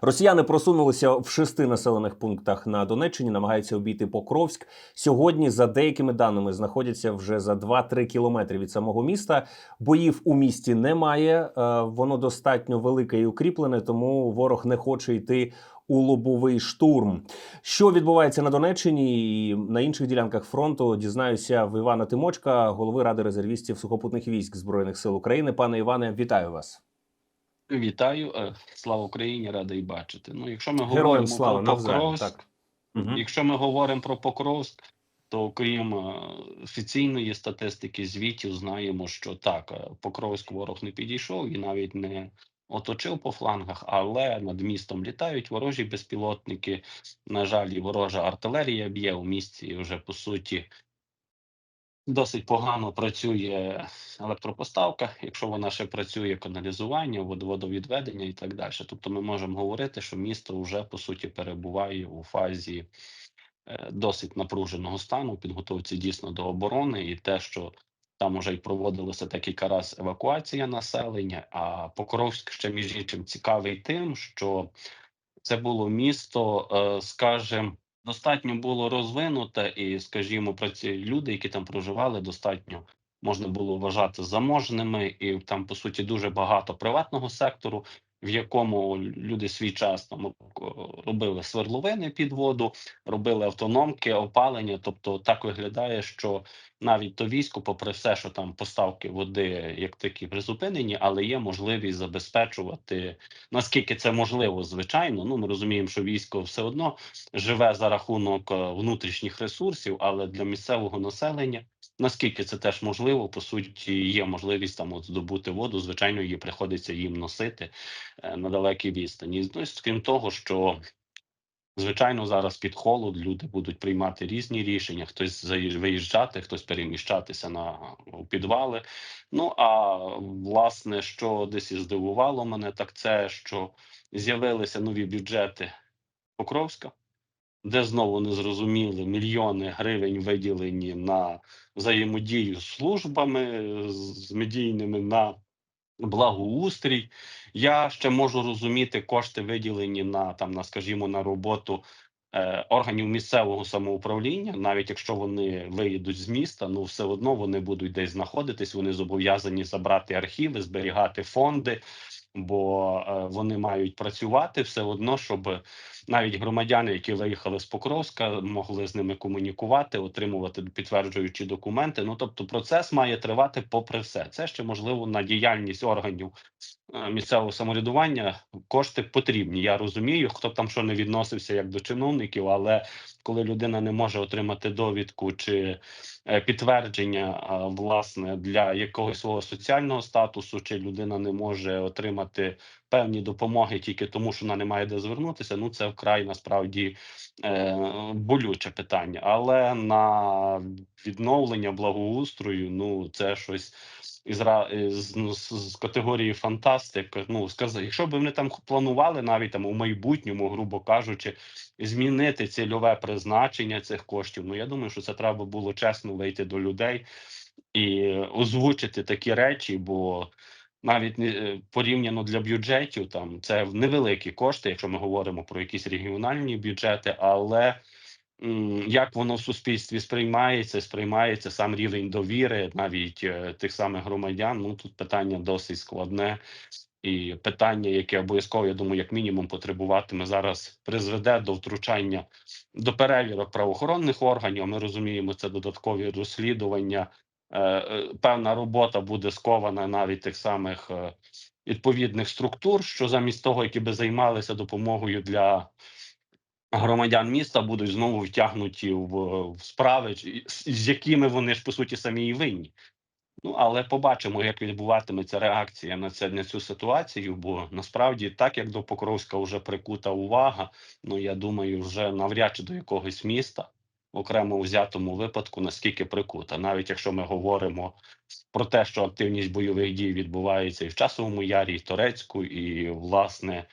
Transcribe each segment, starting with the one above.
Росіяни просунулися в шести населених пунктах на Донеччині, намагаються обійти Покровськ. Сьогодні, за деякими даними, знаходяться вже за 2-3 кілометри від самого міста. Боїв у місті немає. е, Воно достатньо велике і укріплене, тому ворог не хоче йти у лобовий штурм. Що відбувається на Донеччині і на інших ділянках фронту? Дізнаюся в Івана Тимочка, голови ради резервістів сухопутних військ збройних сил України. Пане Іване, вітаю вас. Вітаю, е, слава Україні, радий бачити. Ну, якщо ми Героям говоримо слава про. Покровськ, Так. Якщо ми говоримо про Покровськ, то окрім е, офіційної статистики, звітів знаємо, що так, е, Покровськ ворог не підійшов і навіть не оточив по флангах, але над містом літають ворожі безпілотники. На жаль, і ворожа артилерія б'є у місті вже по суті. Досить погано працює електропоставка, якщо вона ще працює каналізування, вод- водовідведення і так далі. Тобто ми можемо говорити, що місто вже по суті перебуває у фазі е, досить напруженого стану, підготовці дійсно до оборони, і те, що там уже й проводилося декілька разів евакуація населення. А Покровськ ще між іншим цікавий тим, що це було місто, е, скажімо, достатньо було розвинуте, і, скажімо, про ці люди, які там проживали, достатньо можна було вважати заможними, і там, по суті, дуже багато приватного сектору, в якому люди свій час там робили свердловини під воду, робили автономки, опалення. Тобто так виглядає, що навіть то військо, попри все, що там поставки води як такі призупинені, але є можливість забезпечувати наскільки це можливо, звичайно. Ну ми розуміємо, що військо все одно живе за рахунок е, внутрішніх ресурсів, але для місцевого населення, наскільки це теж можливо, по суті, є можливість там от здобути воду. Звичайно, її приходиться їм носити е, на далекій відстані. Ну, крім того, що Звичайно, зараз під холод люди будуть приймати різні рішення: хтось виїжджати, хтось переміщатися на у підвали. Ну а власне, що десь і здивувало мене, так це що з'явилися нові бюджети Покровська, де знову не зрозуміли мільйони гривень виділені на взаємодію з службами з медійними на благоустрій. Я ще можу розуміти кошти, виділені на там, на скажімо, на роботу е, органів місцевого самоуправління, навіть якщо вони виїдуть з міста, ну все одно вони будуть десь знаходитись. Вони зобов'язані забрати архіви, зберігати фонди. Бо е, вони мають працювати все одно, щоб навіть громадяни, які виїхали з Покровська, могли з ними комунікувати, отримувати підтверджуючі документи. Ну тобто, процес має тривати попри все. Це ще можливо на діяльність органів е, місцевого самоврядування. Кошти потрібні. Я розумію, хто б там що не відносився як до чиновників, але коли людина не може отримати довідку чи е, підтвердження власне для якогось свого соціального статусу, чи людина не може отримати певні допомоги тільки тому, що вона не має де звернутися. Ну це вкрай насправді е, болюче питання. Але на відновлення благоустрою, ну це щось. Із, із, ну, з, з категорії фантастик, ну сказати, якщо б вони там планували навіть там у майбутньому, грубо кажучи, змінити цільове призначення цих коштів. Ну я думаю, що це треба було чесно вийти до людей і озвучити такі речі, бо навіть е, порівняно для бюджетів, там це невеликі кошти, якщо ми говоримо про якісь регіональні бюджети, але як воно в суспільстві сприймається, сприймається сам рівень довіри, навіть е, тих самих громадян. Ну тут питання досить складне. І питання, яке обов'язково, я думаю, як мінімум потребуватиме зараз, призведе до втручання до перевірок правоохоронних органів. Ми розуміємо, це додаткові розслідування. Е, е, Певна робота буде скована навіть тих самих відповідних структур, що замість того, які би займалися допомогою для громадян міста, будуть знову втягнуті в, в справи, з- якими вони ж по суті самі і винні. Ну, але побачимо, як відбуватиметься реакція на це на цю ситуацію. Бо насправді, так як до Покровська вже прикута увага, ну я думаю, вже навряд чи до якогось міста, окремо взятому випадку, наскільки прикута. Навіть якщо ми говоримо про те, що активність бойових дій відбувається і в часовому ярі, і в Торецьку, і власне.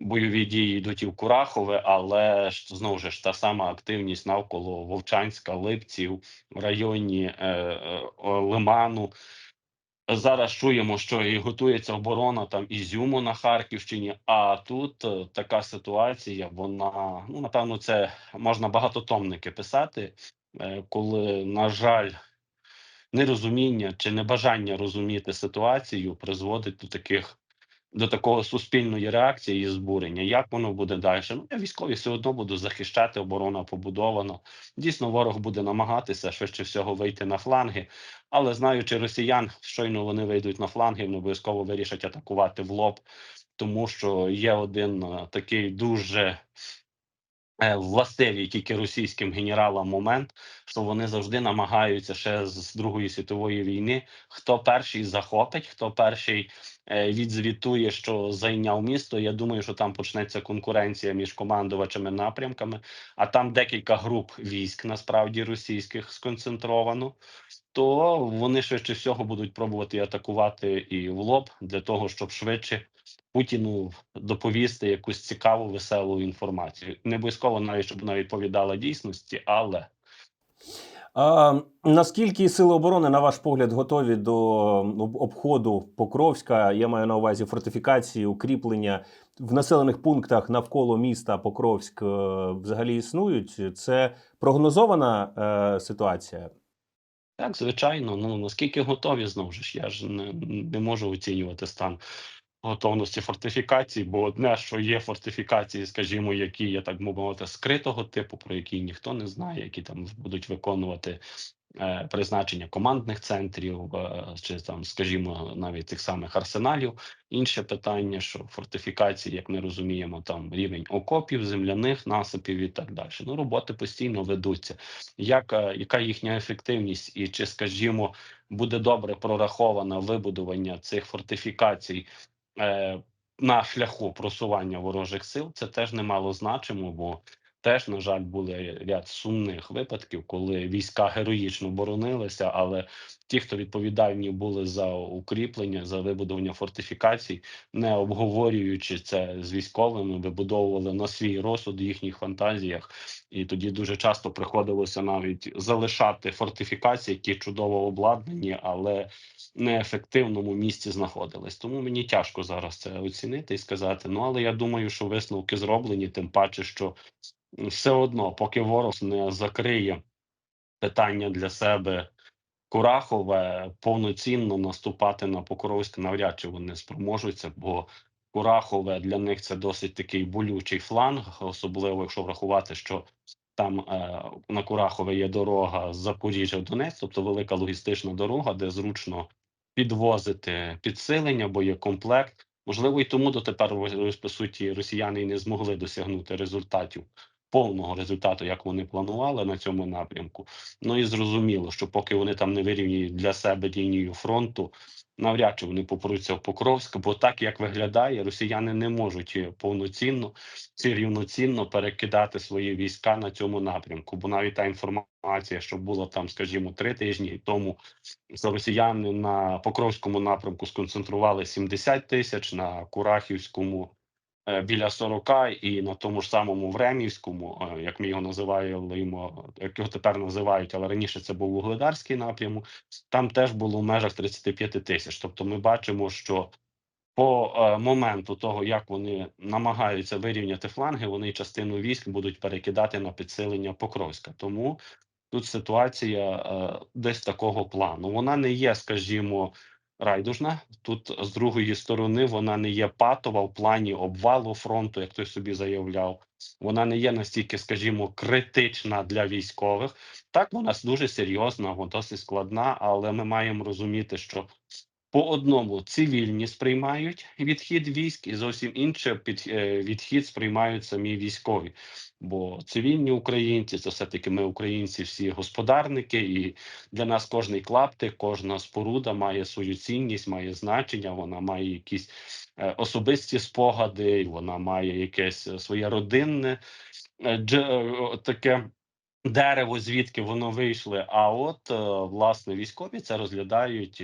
Бойові дії йдуть і в Курахове, але ж знову ж та сама активність навколо Вовчанська, Липців в районі е, е, Лиману. Зараз чуємо, що і готується оборона там Ізюму на Харківщині. А тут е, така ситуація, вона ну напевно, це можна багатотомники писати, е, коли, на жаль, нерозуміння чи небажання розуміти ситуацію призводить до таких до такого суспільної реакції і збурення. Як воно буде далі? Ну я військові все одно буду захищати, оборона побудована. Дійсно, ворог буде намагатися швидше всього вийти на фланги, але знаючи росіян, щойно вони вийдуть на фланги, вони обов'язково вирішать атакувати в лоб, тому що є один е, такий дуже властивий тільки російським генералам момент, що вони завжди намагаються ще з Другої світової війни, хто перший захопить, хто перший е, відзвітує, що зайняв місто. Я думаю, що там почнеться конкуренція між командувачами напрямками, а там декілька груп військ насправді російських сконцентровано. То вони швидше всього будуть пробувати атакувати і в лоб для того, щоб швидше Путіну доповісти якусь цікаву, веселу інформацію. Не обов'язково навіть щоб вона відповідала дійсності, але А, наскільки сили оборони, на ваш погляд, готові до ну, обходу Покровська? Я маю на увазі фортифікації, укріплення в населених пунктах навколо міста Покровськ е, взагалі існують. Це прогнозована е, ситуація. так, звичайно, ну наскільки готові знову ж я ж не, не можу оцінювати стан готовності фортифікацій, бо одне, що є фортифікації, скажімо, які є так мовити, скритого типу, про які ніхто не знає, які там будуть виконувати е, призначення командних центрів, е, чи там, скажімо, навіть тих самих арсеналів. Інше питання, що фортифікації, як ми розуміємо, там рівень окопів, земляних насипів і так далі. Ну, роботи постійно ведуться. Як, е, яка їхня ефективність, і чи, скажімо, буде добре прораховано вибудування цих фортифікацій на шляху просування ворожих сил, це теж немало значимо, бо теж, на жаль, були ряд сумних випадків, коли війська героїчно боронилися, але ті, хто відповідальні були за укріплення, за вибудування фортифікацій, не обговорюючи це з військовими, вибудовували на свій розсуд їхніх фантазіях, і тоді дуже часто приходилося навіть залишати фортифікації, які чудово обладнані, але неефективному місці знаходились. Тому мені тяжко зараз це оцінити і сказати. Ну але я думаю, що висновки зроблені, тим паче, що все одно, поки ворог не закриє питання для себе. Курахове повноцінно наступати на Покровськ навряд чи вони спроможуться, бо Курахове для них це досить такий болючий фланг, особливо якщо врахувати, що там е, на Курахове є дорога з Запоріжжя в Донець, тобто велика логістична дорога, де зручно підвозити підсилення, боєкомплект. Можливо, і тому дотепер по суті росіяни і не змогли досягнути результатів повного результату, як вони планували на цьому напрямку. Ну і зрозуміло, що поки вони там не вирівнюють для себе лінію фронту, навряд чи вони попруться в Покровськ, бо так як виглядає, росіяни не можуть е, повноцінно чи рівноцінно перекидати свої війська на цьому напрямку. Бо навіть та інформація, що була там, скажімо, три тижні тому, росіяни на Покровському напрямку сконцентрували 70 тисяч, на Курахівському біля 40 і на тому ж самому Времівському, е, як ми його називаємо, як його тепер називають, але раніше це був Вугледарський напрямок. Там теж було в межах 35 тисяч. Тобто, ми бачимо, що по е, моменту того, як вони намагаються вирівняти фланги, вони частину військ будуть перекидати на підсилення Покровська. Тому тут ситуація е, десь такого плану. Вона не є, скажімо, райдужна. Тут з другої сторони вона не є патова в плані обвалу фронту, як той собі заявляв. Вона не є настільки, скажімо, критична для військових. Так, вона дуже серйозна, вона досить складна, але ми маємо розуміти, що по одному цивільні сприймають відхід військ, і зовсім інше під е, відхід сприймають самі військові. Бо цивільні українці це все таки ми, українці, всі господарники, і для нас кожний клаптик, кожна споруда має свою цінність, має значення. Вона має якісь е, особисті спогади, вона має якесь е, своє родинне е, таке. Дерево, звідки воно вийшли. А от власне військові це розглядають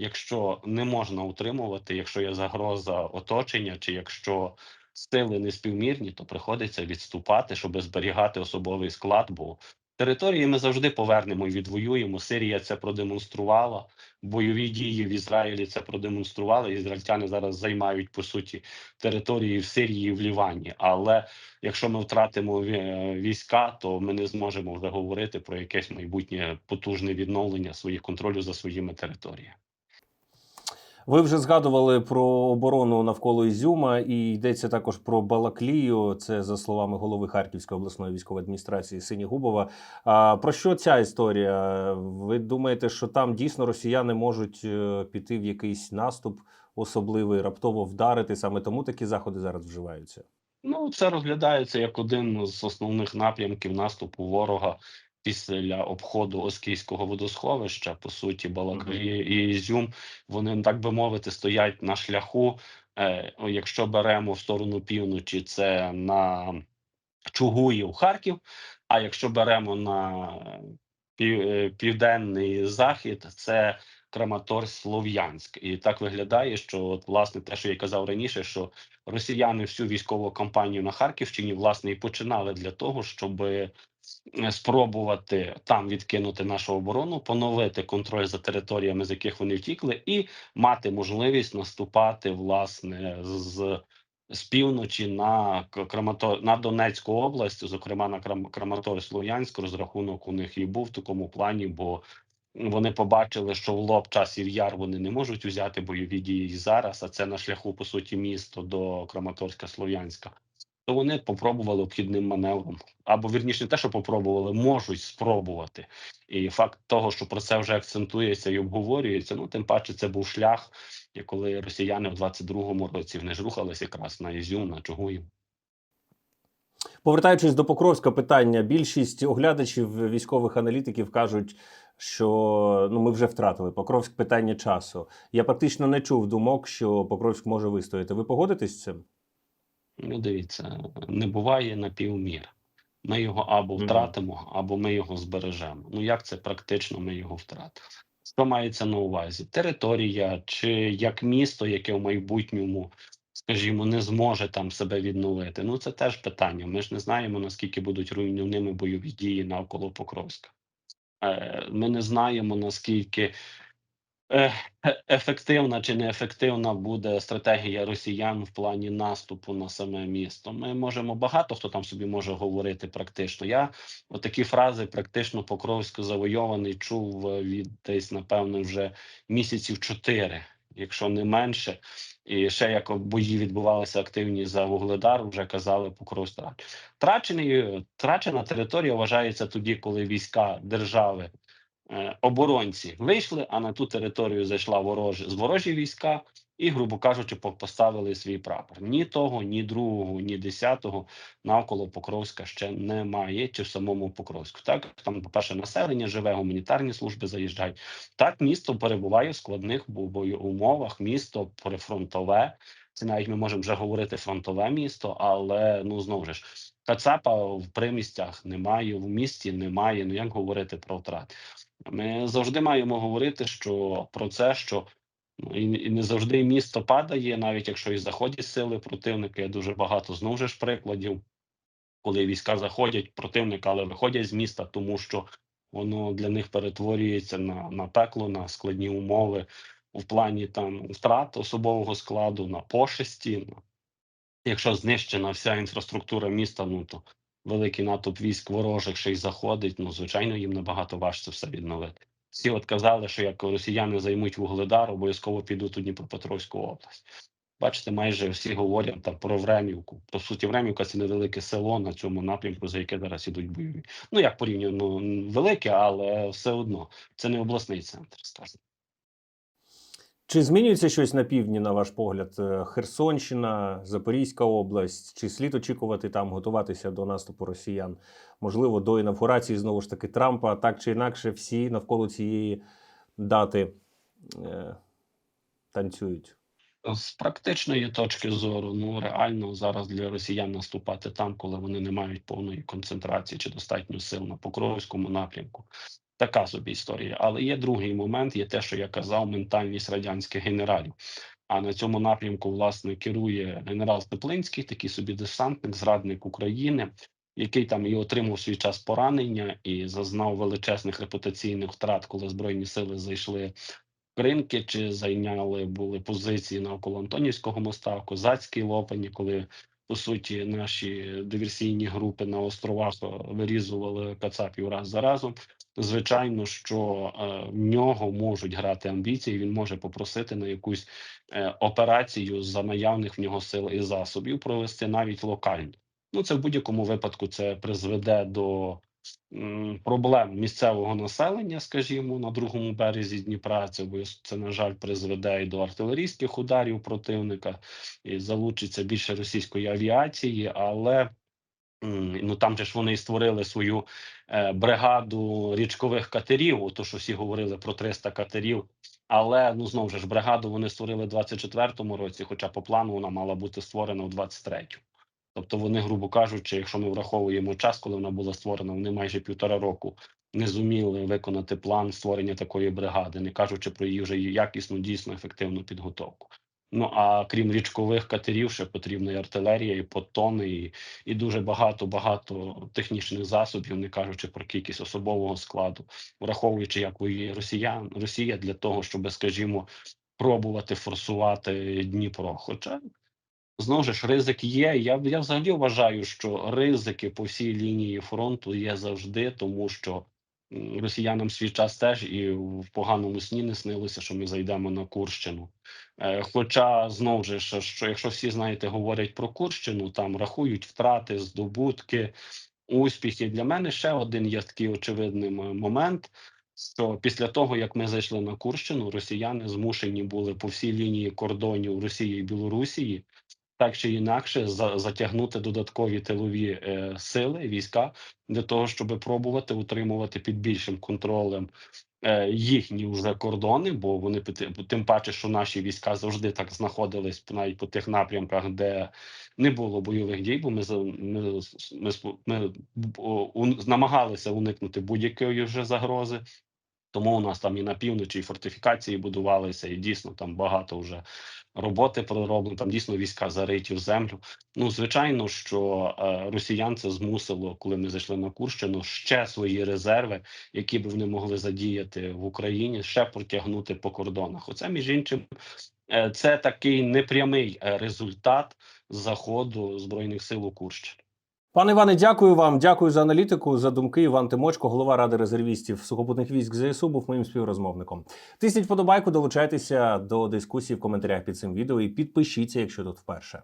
якщо не можна утримувати, якщо є загроза оточення, чи якщо сили неспівмірні, то приходиться відступати, щоб зберігати особовий склад. Бо Території ми завжди повернемо і відвоюємо. Сирія це продемонструвала. Бойові дії в Ізраїлі це продемонстрували. Ізраїльтяни зараз займають по суті території в Сирії і в Лівані. Але якщо ми втратимо е, війська, то ми не зможемо вже говорити про якесь майбутнє потужне відновлення своїх контролю за своїми територіями. Ви вже згадували про оборону навколо Ізюма, і йдеться також про Балаклію. Це за словами голови Харківської обласної військової адміністрації Синігубова. А про що ця історія? Ви думаєте, що там дійсно росіяни можуть е, піти в якийсь наступ особливий, раптово вдарити? Саме тому такі заходи зараз вживаються? Ну, це розглядається як один з основних напрямків наступу ворога після обходу Оскільського водосховища. По суті, Балаклія і Ізюм, вони, так би мовити, стоять на шляху. Е, якщо беремо в сторону півночі, це на Чугуїв, Харків. А якщо беремо на пів, е, південний захід, це Краматорськ, Слов'янськ. І так виглядає, що от, власне те, що я казав раніше, що росіяни всю військову кампанію на Харківщині власне і починали для того, щоб спробувати там відкинути нашу оборону, поновити контроль за територіями, з яких вони втікли, і мати можливість наступати власне з. З півночі на Краматор на Донецьку область, зокрема на Крам Краматорськ Слов'янськ, розрахунок у них і був в такому плані, бо вони побачили, що в лоб часів яр вони не можуть взяти бойові дії зараз, а це на шляху по суті місто до Краматорська Слов'янська. То вони попробували обхідним маневром, або вірніше, не те, що попробували, можуть спробувати. І факт того, що про це вже акцентується і обговорюється. Ну тим паче, це був шлях, коли росіяни в 22-му році вони ж рухалися якраз на Ізюм, на Чугуїв. Повертаючись до Покровська питання, більшість оглядачів військових аналітиків кажуть, що ну ми вже втратили Покровськ питання часу. Я практично не чув думок, що Покровськ може вистояти. Ви погодитесь з цим? Ну, дивіться, не буває напівмір. Ми його або втратимо, або ми його збережемо. Ну як це практично ми його втратили? Що мається на увазі? Територія чи як місто, яке в майбутньому, скажімо, не зможе там себе відновити? Ну це теж питання. Ми ж не знаємо, наскільки будуть руйнівними бойові дії навколо Покровська. Е, Ми не знаємо, наскільки ефективна чи неефективна буде стратегія росіян в плані наступу на саме місто. Ми можемо багато хто там собі може говорити практично. Я отакі фрази практично Покровську завойований чув е, від десь, напевно, вже місяців чотири, якщо не менше. І ще як бої відбувалися активні за Вугледар, вже казали Покровськ втрачений. Втрачений втрачена територія вважається тоді, коли війська держави е, оборонці вийшли, а на ту територію зайшла ворожі з ворожі війська, і, грубо кажучи, поставили свій прапор. Ні того, ні другого, ні десятого навколо Покровська ще немає, чи в самому Покровську. Так там, по-перше, населення живе, гуманітарні служби заїжджають. Так, місто перебуває в складних умовах. Місто прифронтове. Це навіть ми можемо вже говорити фронтове місто, але ну знову ж Кацапа в примістях немає, в місті немає. Ну як говорити про втрати? Ми завжди маємо говорити, що про це, що ну, і, не завжди місто падає, навіть якщо і заходять сили противника. Є дуже багато знову ж прикладів, коли війська заходять противника, але виходять з міста, тому що воно для них перетворюється на, на пекло, на складні умови в плані там втрат особового складу, на пошесті. Якщо знищена вся інфраструктура міста, ну то великий натовп військ ворожих ще й заходить. Ну звичайно, їм набагато важче все відновити. Всі от казали, що як росіяни займуть вугледар, обов'язково підуть у Дніпропетровську область. Бачите, майже всі говорять там про Времівку. По суті, Времівка це невелике село на цьому напрямку, за яке зараз ідуть бойові. Ну як порівняно велике, але все одно це не обласний центр, скажімо. Чи змінюється щось на півдні, на ваш погляд? Е, Херсонщина, Запорізька область? Чи слід очікувати там готуватися до наступу росіян? Можливо, до інавгурації знову ж таки Трампа, так чи інакше, всі навколо цієї дати е, танцюють. З практичної точки зору, ну реально зараз для росіян наступати там, коли вони не мають повної концентрації чи достатньо сил на Покровському напрямку. Така собі історія. Але є другий момент, є те, що я казав, ментальність радянських генералів. А на цьому напрямку, власне, керує генерал Теплинський, такий собі десантник, зрадник України, який там і отримав свій час поранення, і зазнав величезних репутаційних втрат, коли збройні сили зайшли в Кринки, чи зайняли були позиції навколо Антонівського моста, Козацькій Лопані, коли по суті наші диверсійні групи на островах е, вирізували кацапів раз за разом. Звичайно, що е, в нього можуть грати амбіції. Він може попросити на якусь е, операцію за наявних в нього сил і засобів провести навіть локально. Ну це в будь-якому випадку це призведе до проблем місцевого населення, скажімо, на другому березі Дніпра. Це це на жаль призведе і до артилерійських ударів противника, і залучиться більше російської авіації, але ну там же ж вони і створили свою е, бригаду річкових катерів. Ото що всі говорили про 300 катерів. Але ну знову ж бригаду вони створили в 24-му році, хоча по плану вона мала бути створена в 23-му. Тобто вони, грубо кажучи, якщо ми враховуємо час, коли вона була створена, вони майже півтора року не зуміли виконати план створення такої бригади, не кажучи про її вже якісну, дійсно ефективну підготовку. Ну а крім річкових катерів, ще потрібна і артилерія, і потони, і, і дуже багато багато технічних засобів, не кажучи про кількість особового складу, враховуючи, як воює Росіян Росія для того, щоб, скажімо, пробувати форсувати Дніпро. Хоча Знову ж ризик є. Я, я взагалі вважаю, що ризики по всій лінії фронту є завжди, тому що росіянам свій час теж і в поганому сні не снилося, що ми зайдемо на Курщину. Е, хоча знову ж, що, що якщо всі знаєте, говорять про Курщину, там рахують втрати, здобутки, успіхи. Для мене ще один є такий очевидний момент. Що після того, як ми зайшли на Курщину, росіяни змушені були по всій лінії кордонів Росії і Білорусії так чи інакше за, затягнути додаткові тилові е, сили війська для того, щоб пробувати утримувати під більшим контролем е, їхні вже кордони, бо вони тим паче, що наші війська завжди так знаходились навіть по тих напрямках, де не було бойових дій, бо ми ми, ми, спо- ми, у- намагалися уникнути будь-якої вже загрози. Тому у нас там і на півночі і фортифікації будувалися, і дійсно там багато вже роботи пророблено. Там дійсно війська зариті в землю. Ну звичайно, що е, росіян це змусило, коли ми зайшли на Курщину, ще свої резерви, які б вони могли задіяти в Україні, ще протягнути по кордонах. Оце між іншим, е, це такий непрямий е, результат заходу збройних сил у Курщину. Пане Іване, дякую вам. Дякую за аналітику, за думки. Іван Тимочко, голова ради резервістів сухопутних військ ЗСУ, був моїм співрозмовником. Тисніть подобайку, долучайтеся до дискусії в коментарях під цим відео і підпишіться, якщо тут вперше.